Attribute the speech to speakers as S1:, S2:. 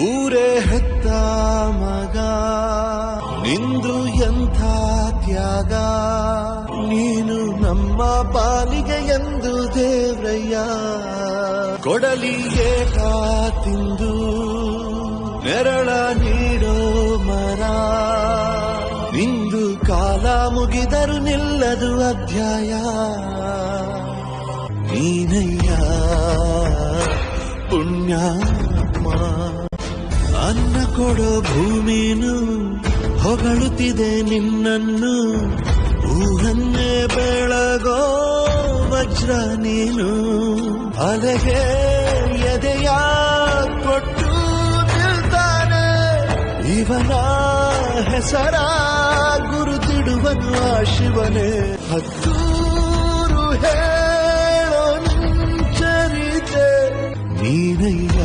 S1: ಊರೇ ಹೆತ್ತ ಮಗ. ನಿಂದು ಎಂಥ ತ್ಯಾಗ? ನೀನು ನಮ್ಮ ಪಾಲಿಗೆ ಎಂದು ದೇವ್ರಯ್ಯ. ಕೊಡಲಿ ಏಟ ತಿಂದು, ನೆರಳ ನೀಡೋ ಮರ. ನಿಂದು ಕಾಲ ಮುಗಿದರು ನಿಲ್ಲದು ಅಧ್ಯಾಯ. ನೀನಯ್ಯ ಅನ್ನ ಕೊಡೋ ಭೂಮಿನು ಹೊಗಳುತ್ತಿದೆ ನಿನ್ನನ್ನು. ಊಹನ್ನೇ ಬೆಳಗೋ ವಜ್ರ ನೀನು. ಅಲೆಗೆ ಎದೆಯ ಕೊಟ್ಟು ನಿಲ್ತಾನೆ. ಇವನ ಹೆಸರ ಗುರುತಿಡುವನು ಆ ಶಿವನೇ. ಹತ್ತೂರು ಹೇಳೋ ಚರಿತೆ ನೀನಯ್ಯ